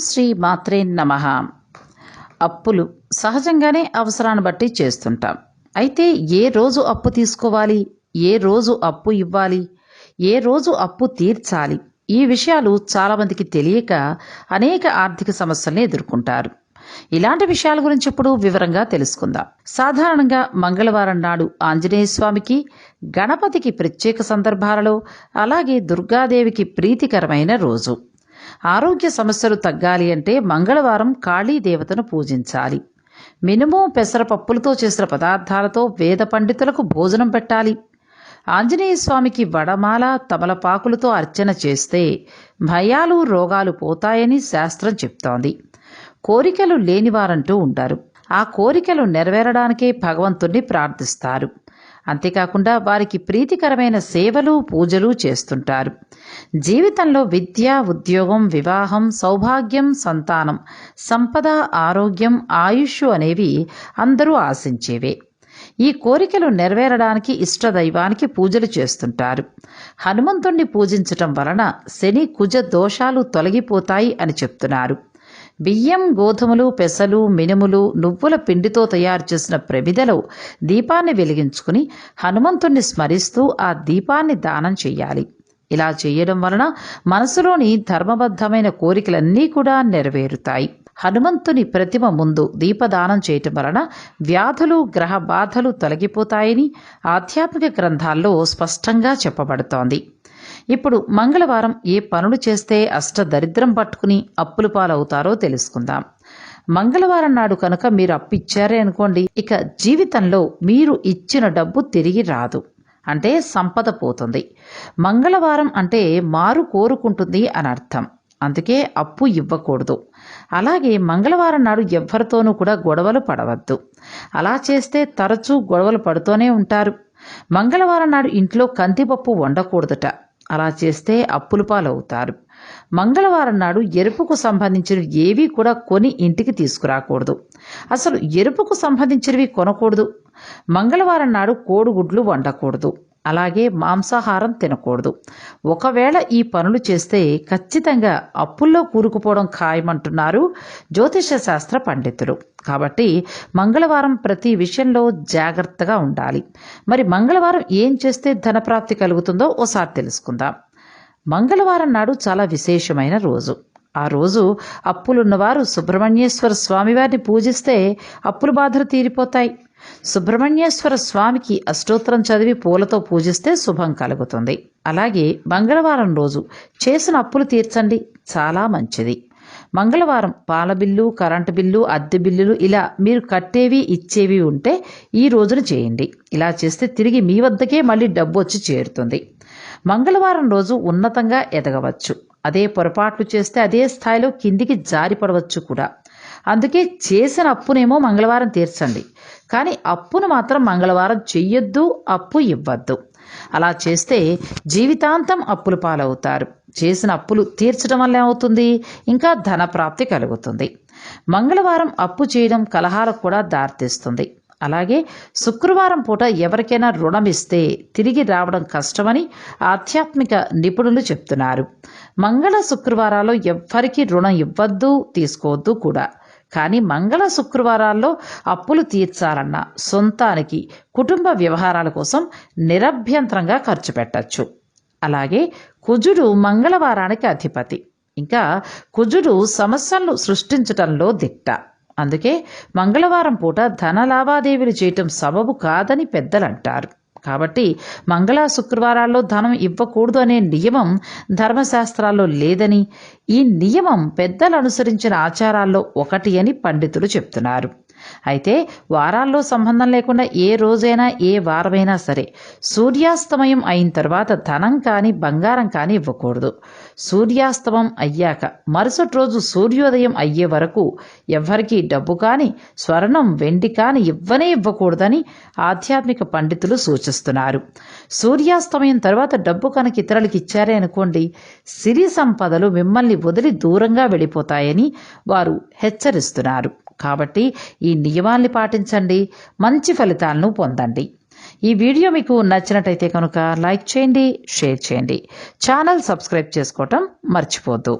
శ్రీ మాత్రే నమ. అప్పులు సహజంగానే అవసరాన్ని బట్టి చేస్తుంటాం. అయితే ఏ రోజు అప్పు తీసుకోవాలి? ఏ రోజు అప్పు ఇవ్వాలి? ఏ రోజు అప్పు తీర్చాలి? ఈ విషయాలు చాలామందికి తెలియక అనేక ఆర్థిక సమస్యల్ని ఎదుర్కొంటారు. ఇలాంటి విషయాల గురించి ఇప్పుడు వివరంగా తెలుసుకుందాం. సాధారణంగా మంగళవారం నాడు ఆంజనేయ స్వామికి గణపతికి ప్రత్యేక సందర్భాలలో అలాగే దుర్గాదేవికి ప్రీతికరమైన రోజు. ఆరోగ్య సమస్యలు తగ్గాలి అంటే మంగళవారం కాళీ దేవతను పూజించాలి. మినుము పెసరపప్పులతో చేసిన పదార్థాలతో వేద పండితులకు భోజనం పెట్టాలి. ఆంజనేయ స్వామికి వడమాల తమలపాకులతో అర్చన చేస్తే భయాలు రోగాలు పోతాయని శాస్త్రం చెప్తోంది. కోరికలు లేనివారంటూ ఉంటారు ఆ కోరికలు నెరవేరడానికే భగవంతుణ్ణి ప్రార్థిస్తారు. అంతేకాకుండా వారికి ప్రీతికరమైన సేవలు పూజలు చేస్తుంటారు. జీవితంలో విద్య ఉద్యోగం వివాహం సౌభాగ్యం సంతానం సంపద ఆరోగ్యం ఆయుష్ అనేవి అందరూ ఆశించేవే. ఈ కోరికలు నెరవేరడానికి ఇష్టదైవానికి పూజలు చేస్తుంటారు. హనుమంతుణ్ణి పూజించటం వలన శని కుజ దోషాలు తొలగిపోతాయి అని చెప్తున్నారు. బియ్యం గోధుమలు పెసలు మినుములు నువ్వుల పిండితో తయారు చేసిన ప్రమిదలో దీపాన్ని వెలిగించుకుని హనుమంతుణ్ణి స్మరిస్తూ ఆ దీపాన్ని దానం చేయాలి. ఇలా చేయడం వలన మనసులోని ధర్మబద్ధమైన కోరికలన్నీ కూడా నెరవేరుతాయి. హనుమంతుని ప్రతిమ ముందు దీపదానం చేయటం వలన వ్యాధులు గ్రహ బాధలు తొలగిపోతాయని ఆధ్యాత్మిక గ్రంథాల్లో స్పష్టంగా చెప్పబడుతోంది. ఇప్పుడు మంగళవారం ఏ పనులు చేస్తే అష్ట దరిద్రం పట్టుకుని అప్పుల పాలవుతారో తెలుసుకుందాం. మంగళవారం నాడు కనుక మీరు అప్పు ఇచ్చారే అనుకోండి ఇక జీవితంలో మీరు ఇచ్చిన డబ్బు తిరిగి రాదు. అంటే సంపద పోతుంది. మంగళవారం అంటే మారు కోరుకుంటుంది అని అర్థం. అందుకే అప్పు ఇవ్వకూడదు. అలాగే మంగళవారం నాడు ఎవ్వరితోనూ కూడా గొడవలు పడవద్దు. అలా చేస్తే తరచూ గొడవలు పడుతూనే ఉంటారు. మంగళవారం నాడు ఇంట్లో కందిపప్పు వండకూడదుట. అలా చేస్తే అప్పుల పాలవుతారు. మంగళవారం నాడు ఎరుపుకు సంబంధించినవి ఏవి కూడా కొని ఇంటికి తీసుకురాకూడదు. అసలు ఎరుపుకు సంబంధించినవి కొనకూడదు. మంగళవారం నాడు కోడిగుడ్లు వండకూడదు. అలాగే మాంసాహారం తినకూడదు. ఒకవేళ ఈ పనులు చేస్తే ఖచ్చితంగా అప్పుల్లో కూరుకుపోవడం ఖాయమంటున్నారు జ్యోతిష శాస్త్ర పండితులు. కాబట్టి మంగళవారం ప్రతి విషయంలో జాగ్రత్తగా ఉండాలి. మరి మంగళవారం ఏం చేస్తే ధనప్రాప్తి కలుగుతుందో ఓసారి తెలుసుకుందాం. మంగళవారం నాడు చాలా విశేషమైన రోజు. ఆ రోజు అప్పులున్నవారు సుబ్రహ్మణ్యేశ్వర స్వామివారిని పూజిస్తే అప్పుల బాధలు తీరిపోతాయి. సుబ్రహ్మణ్యేశ్వర స్వామికి అష్టోత్తరం చదివి పూలతో పూజిస్తే శుభం కలుగుతుంది. అలాగే మంగళవారం రోజు చేసిన అప్పులు తీర్చండి. చాలా మంచిది. మంగళవారం పాల బిల్లు కరెంటు బిల్లు అద్దె బిల్లులు ఇలా మీరు కట్టేవి ఇచ్చేవి ఉంటే ఈ రోజున చేయండి. ఇలా చేస్తే తిరిగి మీ వద్దకే మళ్ళీ డబ్బు వచ్చి చేరుతుంది. మంగళవారం రోజు ఉన్నతంగా ఎదగవచ్చు. అదే పొరపాట్లు చేస్తే అదే స్థాయిలో కిందికి జారిపడవచ్చు కూడా. అందుకే చేసిన అప్పునేమో మంగళవారం తీర్చండి. కానీ అప్పును మాత్రం మంగళవారం చెయ్యొద్దు అప్పు ఇవ్వద్దు. అలా చేస్తే జీవితాంతం అప్పులు పాలవుతారు. చేసిన అప్పులు తీర్చడం వల్ల ఏమవుతుంది? ఇంకా ధన ప్రాప్తి కలుగుతుంది. మంగళవారం అప్పు చేయడం కలహాలకు కూడా దారితీస్తుంది. అలాగే శుక్రవారం పూట ఎవరికైనా రుణం ఇస్తే తిరిగి రావడం కష్టమని ఆధ్యాత్మిక నిపుణులు చెప్తున్నారు. మంగళ శుక్రవారాల్లో ఎవ్వరికీ రుణం ఇవ్వద్దు తీసుకోవద్దు కూడా. కానీ మంగళ శుక్రవారాల్లో అప్పులు తీర్చాలన్న సొంతానికి కుటుంబ వ్యవహారాల కోసం నిరభ్యంతరంగా ఖర్చు పెట్టచ్చు. అలాగే కుజుడు మంగళవారానికి అధిపతి. ఇంకా కుజుడు సమస్యలను సృష్టించటంలో దిట్ట. అందుకే మంగళవారం పూట ధన లావాదేవీలు చేయటం సబబు కాదని పెద్దలు అంటారు కాబట్టి మంగళ శుక్రవారాల్లో ధనం ఇవ్వకూడదు అనే నియమం ధర్మశాస్త్రాల్లో లేదని ఈ నియమం పెద్దలు అనుసరించిన ఆచారాల్లో ఒకటి అని పండితులు చెప్తున్నారు. అయితే వారాల్లో సంబంధం లేకుండా ఏ రోజైనా ఏ వారమైనా సరే సూర్యాస్తమయం అయిన తర్వాత ధనం కానీ బంగారం కానీ ఇవ్వకూడదు. సూర్యాస్తమం అయ్యాక మరుసటి రోజు సూర్యోదయం అయ్యే వరకు ఎవ్వరికీ డబ్బు కానీ స్వర్ణం వెండి కానీ ఇవ్వనే ఇవ్వకూడదని ఆధ్యాత్మిక పండితులు సూచిస్తున్నారు. సూర్యాస్తమయం తర్వాత డబ్బు కనుక ఇతరులకు ఇచ్చారే అనుకోండి సిరి సంపదలు మిమ్మల్ని వదిలి దూరంగా వెళ్ళిపోతాయని వారు హెచ్చరిస్తున్నారు. కాబట్టి ఈ నియమాల్ని పాటించండి మంచి ఫలితాలను పొందండి. ఈ వీడియో మీకు నచ్చినట్టయితే కనుక లైక్ చేయండి షేర్ చేయండి. ఛానల్ సబ్స్క్రైబ్ చేసుకోవటం మర్చిపోద్దు.